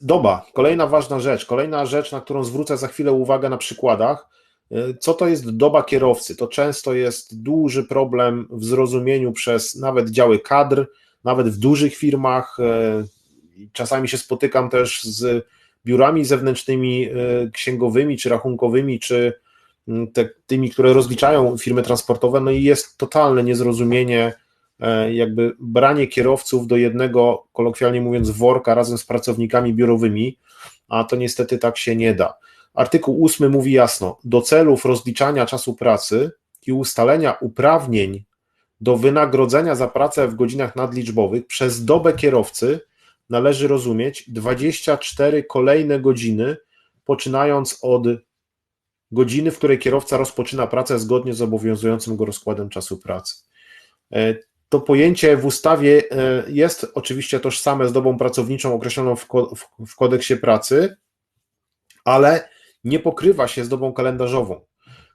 doba. Kolejna ważna rzecz. Kolejna rzecz, na którą zwrócę za chwilę uwagę na przykładach. Co to jest doba kierowcy? To często jest duży problem w zrozumieniu przez nawet działy kadr, nawet w dużych firmach. Czasami się spotykam też z biurami zewnętrznymi, księgowymi, czy rachunkowymi, czy te, tymi, które rozliczają firmy transportowe, no i jest totalne niezrozumienie, jakby branie kierowców do jednego, kolokwialnie mówiąc, worka razem z pracownikami biurowymi, a to niestety tak się nie da. Artykuł 8 mówi jasno: do celów rozliczania czasu pracy i ustalenia uprawnień do wynagrodzenia za pracę w godzinach nadliczbowych przez dobę kierowcy należy rozumieć 24 kolejne godziny, poczynając od godziny, w której kierowca rozpoczyna pracę zgodnie z obowiązującym go rozkładem czasu pracy. To pojęcie w ustawie e, jest oczywiście tożsame z dobą pracowniczą określoną w kodeksie pracy, ale nie pokrywa się z dobą kalendarzową,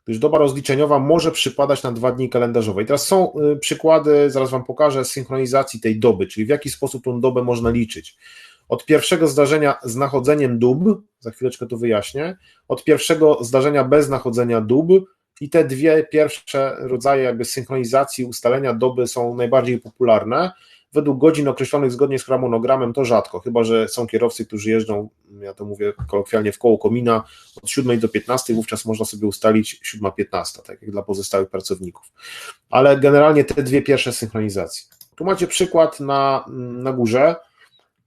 gdyż doba rozliczeniowa może przypadać na dwa dni kalendarzowe. I teraz są e, przykłady, zaraz Wam pokażę, synchronizacji tej doby, czyli w jaki sposób tą dobę można liczyć od pierwszego zdarzenia z nachodzeniem dób, za chwileczkę to wyjaśnię, od pierwszego zdarzenia bez nachodzenia dób i te dwie pierwsze rodzaje jakby synchronizacji, ustalenia doby są najbardziej popularne. Według godzin określonych zgodnie z harmonogramem to rzadko, chyba że są kierowcy, którzy jeżdżą, ja to mówię kolokwialnie, w koło komina od 7 do 15, wówczas można sobie ustalić 7-15, tak jak dla pozostałych pracowników. Ale generalnie te dwie pierwsze synchronizacje. Tu macie przykład na, na górze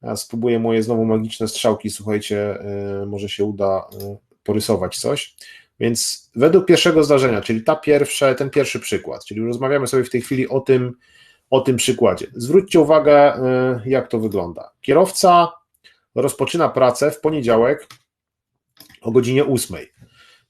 ja spróbuję moje znowu magiczne strzałki, słuchajcie, y, może się uda y, porysować coś. Więc według pierwszego zdarzenia, czyli ta pierwsze, ten pierwszy przykład, czyli rozmawiamy sobie w tej chwili o tym, o tym przykładzie. Zwróćcie uwagę, y, jak to wygląda. Kierowca rozpoczyna pracę w poniedziałek o godzinie 8.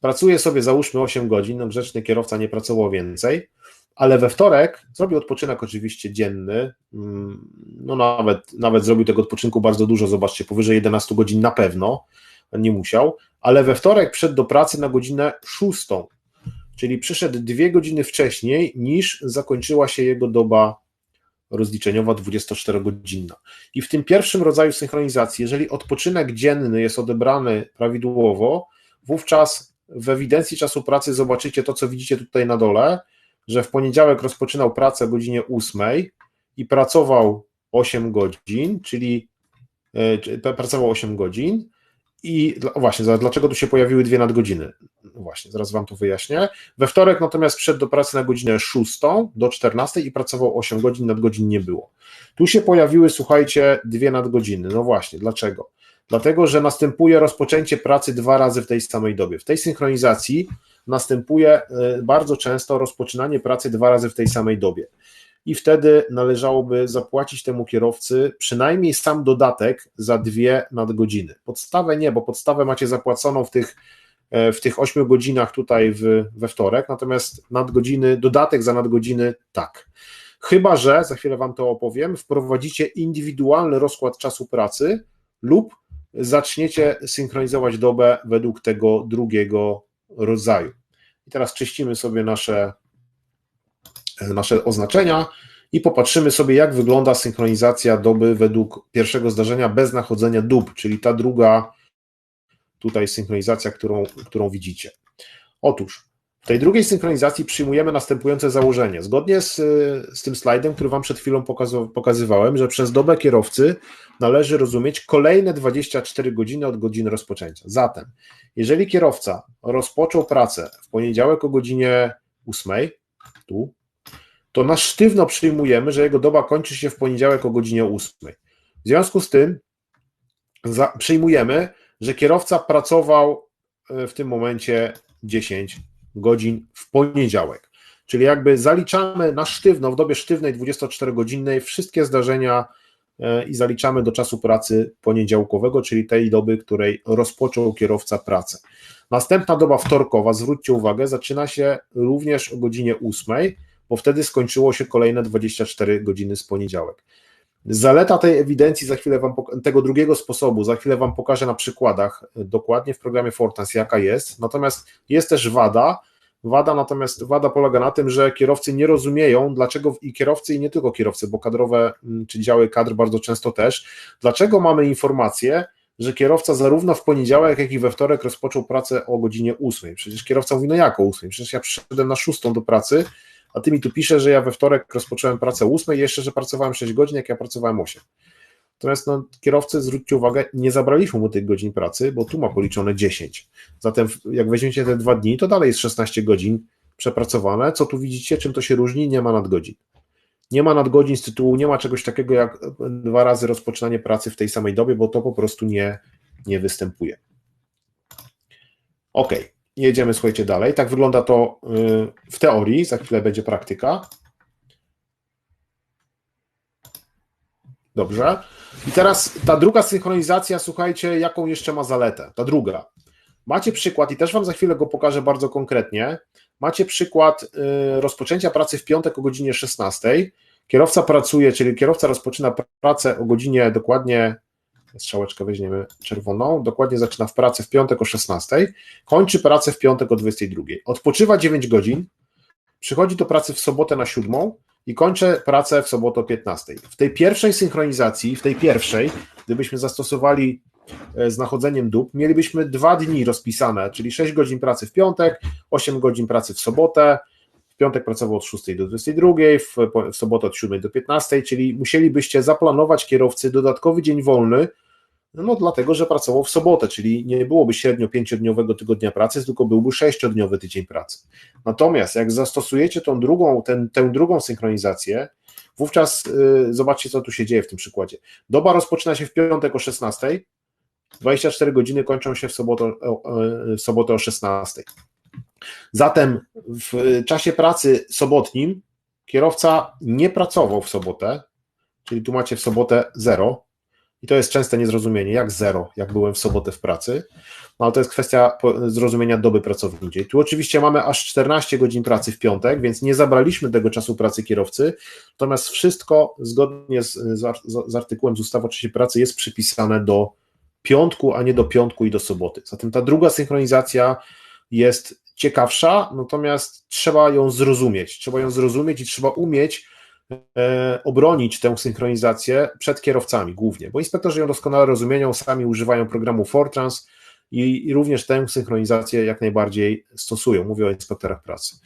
Pracuje sobie załóżmy 8 godzin, no grzeczny kierowca nie pracował więcej ale we wtorek zrobił odpoczynek oczywiście dzienny, mm, no nawet, nawet zrobił tego odpoczynku bardzo dużo, zobaczcie, powyżej 11 godzin na pewno, nie musiał, ale we wtorek przyszedł do pracy na godzinę 6, czyli przyszedł dwie godziny wcześniej niż zakończyła się jego doba rozliczeniowa 24-godzinna. I w tym pierwszym rodzaju synchronizacji, jeżeli odpoczynek dzienny jest odebrany prawidłowo, wówczas w ewidencji czasu pracy zobaczycie to, co widzicie tutaj na dole, że w poniedziałek rozpoczynał pracę o godzinie 8 i pracował 8 godzin, czyli e, pracował 8 godzin i właśnie, dlaczego tu się pojawiły dwie nadgodziny? No właśnie, zaraz Wam to wyjaśnię. We wtorek natomiast wszedł do pracy na godzinę 6 do 14 i pracował 8 godzin, nadgodzin nie było. Tu się pojawiły, słuchajcie, dwie nadgodziny. No właśnie, dlaczego? Dlatego, że następuje rozpoczęcie pracy dwa razy w tej samej dobie. W tej synchronizacji następuje y, bardzo często rozpoczynanie pracy dwa razy w tej samej dobie. I wtedy należałoby zapłacić temu kierowcy przynajmniej sam dodatek za dwie nadgodziny. Podstawę nie, bo podstawę macie zapłaconą w tych, e, w tych 8 godzinach tutaj w, we wtorek, natomiast nadgodziny, dodatek za nadgodziny tak. Chyba, że, za chwilę Wam to opowiem, wprowadzicie indywidualny rozkład czasu pracy lub zaczniecie synchronizować dobę według tego drugiego rodzaju. I teraz czyścimy sobie nasze, nasze oznaczenia i popatrzymy sobie, jak wygląda synchronizacja doby według pierwszego zdarzenia bez nachodzenia dób, czyli ta druga tutaj synchronizacja, którą, którą widzicie. Otóż w tej drugiej synchronizacji przyjmujemy następujące założenie. Zgodnie z, z tym slajdem, który Wam przed chwilą pokazywałem, że przez dobę kierowcy należy rozumieć kolejne 24 godziny od godziny rozpoczęcia. Zatem, jeżeli kierowca rozpoczął pracę w poniedziałek o godzinie 8, tu, to na sztywno przyjmujemy, że jego doba kończy się w poniedziałek o godzinie 8. W związku z tym za, przyjmujemy, że kierowca pracował e, w tym momencie 10 godzin w poniedziałek. Czyli jakby zaliczamy na sztywno, w dobie sztywnej 24-godzinnej wszystkie zdarzenia e, i zaliczamy do czasu pracy poniedziałkowego, czyli tej doby, której rozpoczął kierowca pracę. Następna doba wtorkowa, zwróćcie uwagę, zaczyna się również o godzinie 8, bo wtedy skończyło się kolejne 24 godziny z poniedziałek. Zaleta tej ewidencji, za chwilę wam, tego drugiego sposobu, za chwilę Wam pokażę na przykładach e, dokładnie w programie Fortans, jaka jest. Natomiast jest też wada. Wada natomiast wada polega na tym, że kierowcy nie rozumieją, dlaczego i kierowcy, i nie tylko kierowcy, bo kadrowe czy działy kadr bardzo często też, dlaczego mamy informację, że kierowca zarówno w poniedziałek, jak i we wtorek rozpoczął pracę o godzinie 8. Przecież kierowca mówi, no jak o 8? Przecież ja przyszedłem na 6 do pracy, a ty mi tu piszesz, że ja we wtorek rozpocząłem pracę o 8 i jeszcze, że pracowałem 6 godzin, jak ja pracowałem 8. Natomiast no, kierowcy, zwróćcie uwagę, nie zabraliśmy mu tych godzin pracy, bo tu ma policzone 10. Zatem jak weźmiecie te dwa dni, to dalej jest 16 godzin przepracowane. Co tu widzicie, czym to się różni? Nie ma nadgodzin. Nie ma nadgodzin z tytułu, nie ma czegoś takiego jak dwa razy rozpoczynanie pracy w tej samej dobie, bo to po prostu nie, nie występuje. Ok, jedziemy, słuchajcie, dalej. Tak wygląda to y, w teorii, za chwilę będzie praktyka. Dobrze. I teraz ta druga synchronizacja, słuchajcie, jaką jeszcze ma zaletę? Ta druga. Macie przykład, i też Wam za chwilę go pokażę bardzo konkretnie. Macie przykład y, rozpoczęcia pracy w piątek o godzinie 16. Kierowca pracuje, czyli kierowca rozpoczyna pracę o godzinie dokładnie, strzałeczkę weźmiemy czerwoną, dokładnie zaczyna w pracę w piątek o 16, kończy pracę w piątek o 22. Odpoczywa 9 godzin, przychodzi do pracy w sobotę na 7 i kończę pracę w sobotę o 15. W tej pierwszej synchronizacji, w tej pierwszej, gdybyśmy zastosowali e, z nachodzeniem dób, mielibyśmy dwa dni rozpisane, czyli 6 godzin pracy w piątek, 8 godzin pracy w sobotę, w piątek pracował od 6 do 22, w, w sobotę od 7 do 15, czyli musielibyście zaplanować kierowcy dodatkowy dzień wolny, no dlatego, że pracował w sobotę, czyli nie byłoby średnio pięciodniowego tygodnia pracy, tylko byłby sześciodniowy tydzień pracy. Natomiast jak zastosujecie tą drugą, ten, tę drugą synchronizację, wówczas yy, zobaczcie, co tu się dzieje w tym przykładzie. Doba rozpoczyna się w piątek o 16, 24 godziny kończą się w sobotę, w sobotę o 16. Zatem w czasie pracy sobotnim kierowca nie pracował w sobotę, czyli tu macie w sobotę 0, i to jest częste niezrozumienie, jak zero, jak byłem w sobotę w pracy, no ale to jest kwestia zrozumienia doby pracowniczej. Tu oczywiście mamy aż 14 godzin pracy w piątek, więc nie zabraliśmy tego czasu pracy kierowcy, natomiast wszystko zgodnie z, z artykułem z ustawy o czasie pracy jest przypisane do piątku, a nie do piątku i do soboty. Zatem ta druga synchronizacja jest ciekawsza, natomiast trzeba ją zrozumieć. Trzeba ją zrozumieć i trzeba umieć obronić tę synchronizację przed kierowcami głównie, bo inspektorzy ją doskonale rozumieją, sami używają programu Fortrans i, i również tę synchronizację jak najbardziej stosują, mówię o inspektorach pracy.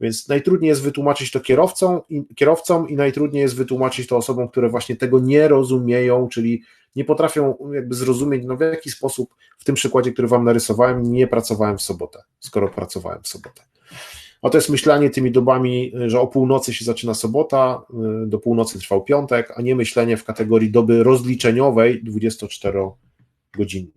Więc najtrudniej jest wytłumaczyć to kierowcom i, kierowcom i najtrudniej jest wytłumaczyć to osobom, które właśnie tego nie rozumieją, czyli nie potrafią jakby zrozumieć, no w jaki sposób w tym przykładzie, który Wam narysowałem, nie pracowałem w sobotę, skoro pracowałem w sobotę. A to jest myślenie tymi dobami, że o północy się zaczyna sobota, y, do północy trwał piątek, a nie myślenie w kategorii doby rozliczeniowej 24 godziny.